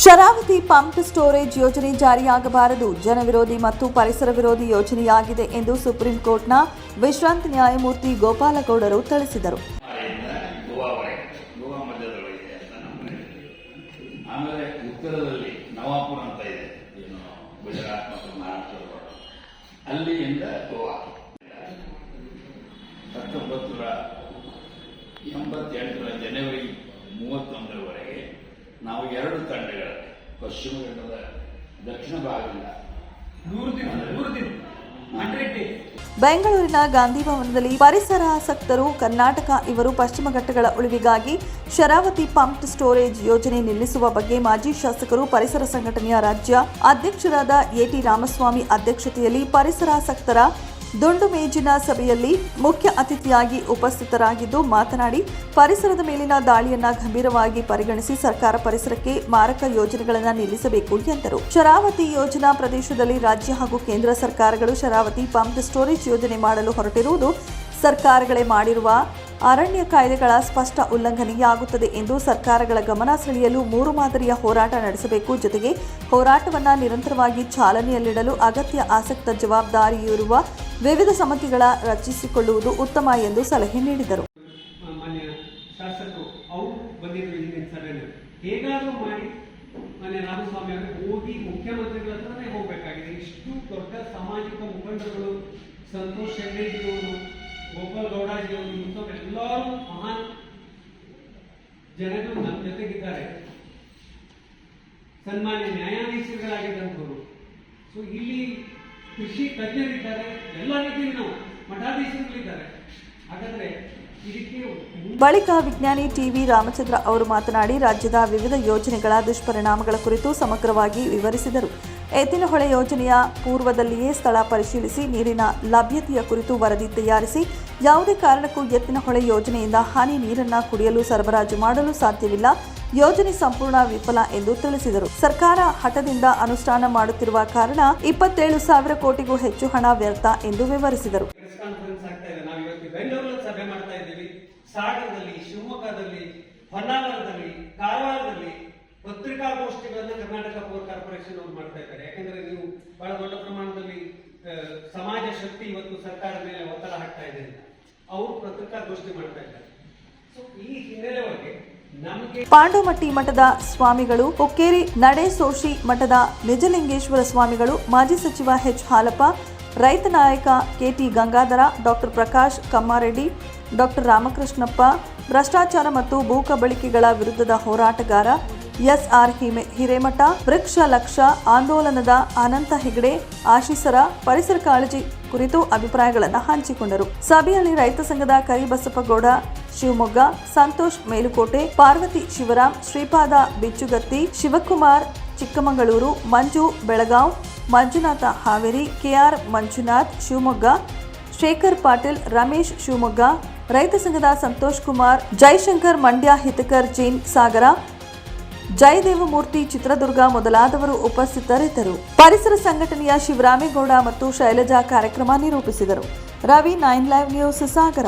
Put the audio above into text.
Sharavati pump storage ಯೋಜನೆ ಜಾರಿಯಾಗಬಾರದು. ಜನವಿರೋಧಿ ಮತ್ತು ಪರಿಸರ ವಿರೋಧಿ ಯೋಜನೆಯಾಗಿದೆ ಎಂದು ಸುಪ್ರೀಂ ಕೋರ್ಟ್ನ ವಿಶ್ರಾಂತ ನ್ಯಾಯಮೂರ್ತಿ ಗೋಪಾಲಗೌಡರು ತಿಳಿಸಿದರು. ಜನವರಿ ಮೂವತ್ತೊಂದರವರೆಗೆ ನಾವು ಎರಡು ತಂಡಗಳ ಪಶ್ಚಿಮ ಘಟ್ಟದ ದಕ್ಷಿಣ ಭಾಗದಿಂದ. ನೂರು ದಿನ ನೂರು ದಿನ ಬೆಂಗಳೂರಿನ ಗಾಂಧಿ ಭವನದಲ್ಲಿ ಪರಿಸರ ಆಸಕ್ತರು ಕರ್ನಾಟಕ ಇವರು ಪಶ್ಚಿಮ ಘಟ್ಟಗಳ ಉಳಿವಿಗಾಗಿ ಶರಾವತಿ ಪಂಪ್ ಸ್ಟೋರೇಜ್ ಯೋಜನೆ ನಿಲ್ಲಿಸುವ ಬಗ್ಗೆ ಮಾಜಿ ಶಾಸಕರು ಪರಿಸರ ಸಂಘಟನೆಯ ರಾಜ್ಯ ಅಧ್ಯಕ್ಷರಾದ ಎಟಿ ರಾಮಸ್ವಾಮಿ ಅಧ್ಯಕ್ಷತೆಯಲ್ಲಿ ಪರಿಸರಾಸಕ್ತರ ದುಂಡು ಮೇಜಿನ ಸಭೆಯಲ್ಲಿ ಮುಖ್ಯ ಅತಿಥಿಯಾಗಿ ಉಪಸ್ಥಿತರಾಗಿದ್ದು ಮಾತನಾಡಿ, ಪರಿಸರದ ಮೇಲಿನ ದಾಳಿಯನ್ನ ಗಂಭೀರವಾಗಿ ಪರಿಗಣಿಸಿ ಸರ್ಕಾರ ಪರಿಸರಕ್ಕೆ ಮಾರಕ ಯೋಜನೆಗಳನ್ನು ನಿಲ್ಲಿಸಬೇಕು ಎಂದರು. ಶರಾವತಿ ಯೋಜನಾ ಪ್ರದೇಶದಲ್ಲಿ ರಾಜ್ಯ ಹಾಗೂ ಕೇಂದ್ರ ಸರ್ಕಾರಗಳು ಶರಾವತಿ ಪಂಪ್ ಸ್ಟೋರೇಜ್ ಯೋಜನೆ ಮಾಡಲು ಹೊರಟಿರುವುದು ಸರ್ಕಾರಗಳೇ ಮಾಡಿರುವ ಅರಣ್ಯ ಕಾಯ್ದೆಗಳ ಸ್ಪಷ್ಟ ಉಲ್ಲಂಘನೆಯಾಗುತ್ತದೆ ಎಂದು ಸರ್ಕಾರಗಳ ಗಮನ ಸೆಳೆಯಲು ಮೂರು ಮಾದರಿಯ ಹೋರಾಟ ನಡೆಸಬೇಕು. ಜೊತೆಗೆ ಹೋರಾಟವನ್ನು ನಿರಂತರವಾಗಿ ಚಾಲನೆಯಲ್ಲಿಡಲು ಅಗತ್ಯ ಆಸಕ್ತ ಜವಾಬ್ದಾರಿಯಿರುವ ವಿವಿಧ ಸಮಿತಿಗಳ ರಚಿಸಿಕೊಳ್ಳುವುದು ಉತ್ತಮ ಎಂದು ಸಲಹೆ ನೀಡಿದರು. ಹೇಗಾದ್ರೂ ಮಾಡಿ ಮಾನ್ಯ ರಾಮಸ್ವಾಮಿ ಅವರು, ಹೋಗಿ ಮುಖ್ಯಮಂತ್ರಿಗಳ ಹತ್ರನೇ ಹೋಗ್ಬೇಕಾಗಿದೆ. ಇಷ್ಟು ದೊಡ್ಡ ಸಾಮಾಜಿಕ ಮುಖಂಡರುಗಳು, ಸಂತೋಷ್ ಹೆಗ್ಡೆಜಿಯವರು ಗೋಪಾಲ್ ಗೌಡಜಿಯವರು ಇಂಥವ್ರು ಎಲ್ಲರೂ ಮಹಾನ್ ಜನಗಳು ನಮ್ಮ ಜೊತೆಗಿದ್ದಾರೆ. ಸನ್ಮಾನ್ಯ ನ್ಯಾಯಾಧೀಶರುಗಳಾಗಿದ್ದಂಥವ್ರು. ಸೊ ಇಲ್ಲಿ ಕೃಷಿ ತಜ್ಞರಿದ್ದಾರೆ, ಎಲ್ಲ ರೀತಿಯಲ್ಲಿ ನಾವು ಮಠಾಧೀಶರುಗಳಿದ್ದಾರೆ. ಹಾಗಾದ್ರೆ ಬಳಿಕ ವಿಜ್ಞಾನಿ ಟಿವಿ ರಾಮಚಂದ್ರ ಅವರು ಮಾತನಾಡಿ, ರಾಜ್ಯದ ವಿವಿಧ ಯೋಜನೆಗಳ ದುಷ್ಪರಿಣಾಮಗಳ ಕುರಿತು ಸಮಗ್ರವಾಗಿ ವಿವರಿಸಿದರು. ಎತ್ತಿನಹೊಳೆ ಯೋಜನೆಯ ಪೂರ್ವದಲ್ಲಿಯೇ ಸ್ಥಳ ಪರಿಶೀಲಿಸಿ, ನೀರಿನ ಲಭ್ಯತೆಯ ಕುರಿತು ವರದಿ ತಯಾರಿಸಿ, ಯಾವುದೇ ಕಾರಣಕ್ಕೂ ಎತ್ತಿನಹೊಳೆ ಯೋಜನೆಯಿಂದ ಹಾನಿ ನೀರನ್ನು ಕುಡಿಯಲು ಸರಬರಾಜು ಮಾಡಲು ಸಾಧ್ಯವಿಲ್ಲ. ಯೋಜನೆ ಸಂಪೂರ್ಣ ವಿಫಲ ಎಂದು ತಿಳಿಸಿದರು. ಸರ್ಕಾರ ಹಠದಿಂದ ಅನುಷ್ಠಾನ ಮಾಡುತ್ತಿರುವ ಕಾರಣ ಇಪ್ಪತ್ತೇಳು ಸಾವಿರ ಕೋಟಿಗೂ ಹೆಚ್ಚು ಹಣ ವ್ಯರ್ಥ ಎಂದು ವಿವರಿಸಿದರು. ಸಾಗರದಲ್ಲಿ, ಶಿವಮೊಗ್ಗದಲ್ಲಿ, ಹೊನ್ನಾವರದಲ್ಲಿ, ಕಾರವಾರದಲ್ಲಿ ಪತ್ರಿಕಾಗೋಷ್ಠಿಗಳನ್ನ ಕರ್ನಾಟಕ ಪವರ್ ಕಾರ್ಪೊರೇಷನ್ ಅವರು ಮಾಡ್ತಾ ಇದ್ದಾರೆ. ಯಾಕಂದ್ರೆ ನೀವು ಬಹಳ ದೊಡ್ಡ ಪ್ರಮಾಣದಲ್ಲಿ ಸಮಾಜ ಶಕ್ತಿ ಇವತ್ತು ಸರ್ಕಾರದ ಮೇಲೆ ಒತ್ತಡ ಹಾಕ್ತಾ ಇದೆ ಅವರು ಪತ್ರಿಕಾಗೋಷ್ಠಿ ಮಾಡ್ತಾ ಇದ್ದಾರೆ. ಪಾಂಡೋಮಟ್ಟಿ ಮಠದ ಸ್ವಾಮಿಗಳು ಹುಕ್ಕೇರಿ ನಡೆಸೋಶಿ ಮಠದ ನಿಜಲಿಂಗೇಶ್ವರ ಸ್ವಾಮಿಗಳು, ಮಾಜಿ ಸಚಿವ ಎಚ್ ಹಾಲಪ್ಪ, ರೈತ ನಾಯಕ K T Gangadhara, doctor Prakash Kammareddy, doctor Ramakrishnappa, ಭ್ರಷ್ಟಾಚಾರ ಮತ್ತು ಭೂಕಬಳಿಕೆಗಳ ವಿರುದ್ಧದ ಹೋರಾಟಗಾರ ಎಸ್ಆರ್ ಹಿಮೆ ಹಿರೇಮಠ, ವೃಕ್ಷ ಲಕ್ಷ ಆಂದೋಲನದ ಅನಂತ ಹೆಗಡೆ, ಆಶೀಸರ, ಪರಿಸರ ಕಾಳಜಿ ಕುರಿತು ಅಭಿಪ್ರಾಯಗಳನ್ನು ಹಂಚಿಕೊಂಡರು. ಸಭೆಯಲ್ಲಿ ರೈತ ಸಂಘದ ಕರಿಬಸಪ್ಪಗೌಡ ಶಿವಮೊಗ್ಗ, ಸಂತೋಷ್ ಮೇಲುಕೋಟೆ, ಪಾರ್ವತಿ ಶಿವರಾಮ್, ಶ್ರೀಪಾದ ಬಿಚ್ಚುಗತ್ತಿ, ಶಿವಕುಮಾರ್, ಚಿಕ್ಕಮಗಳೂರು, ಮಂಜು ಬೆಳಗಾವ್, ಮಂಜುನಾಥ ಹಾವೇರಿ, ಕೆಆರ್ ಮಂಜುನಾಥ್ ಶಿವಮೊಗ್ಗ, ಶೇಖರ್ ಪಾಟೀಲ್, ರಮೇಶ್ ಶಿವಮೊಗ್ಗ, ರೈತ ಸಂಘದ ಸಂತೋಷ್ ಕುಮಾರ್, ಜೈಶಂಕರ್ ಮಂಡ್ಯ ಹಿತಕರ್ ಜೈನ್ ಸಾಗರ, ಜಯದೇವಮೂರ್ತಿ ಚಿತ್ರದುರ್ಗ ಮೊದಲಾದವರು ಉಪಸ್ಥಿತರಿದ್ದರು. ಪರಿಸರ ಸಂಘಟನೆಯ ಶಿವರಾಮೇಗೌಡ ಮತ್ತು ಶೈಲಜಾ ಕಾರ್ಯಕ್ರಮ ನಿರೂಪಿಸಿದರು. Ravi nine live news Sagara.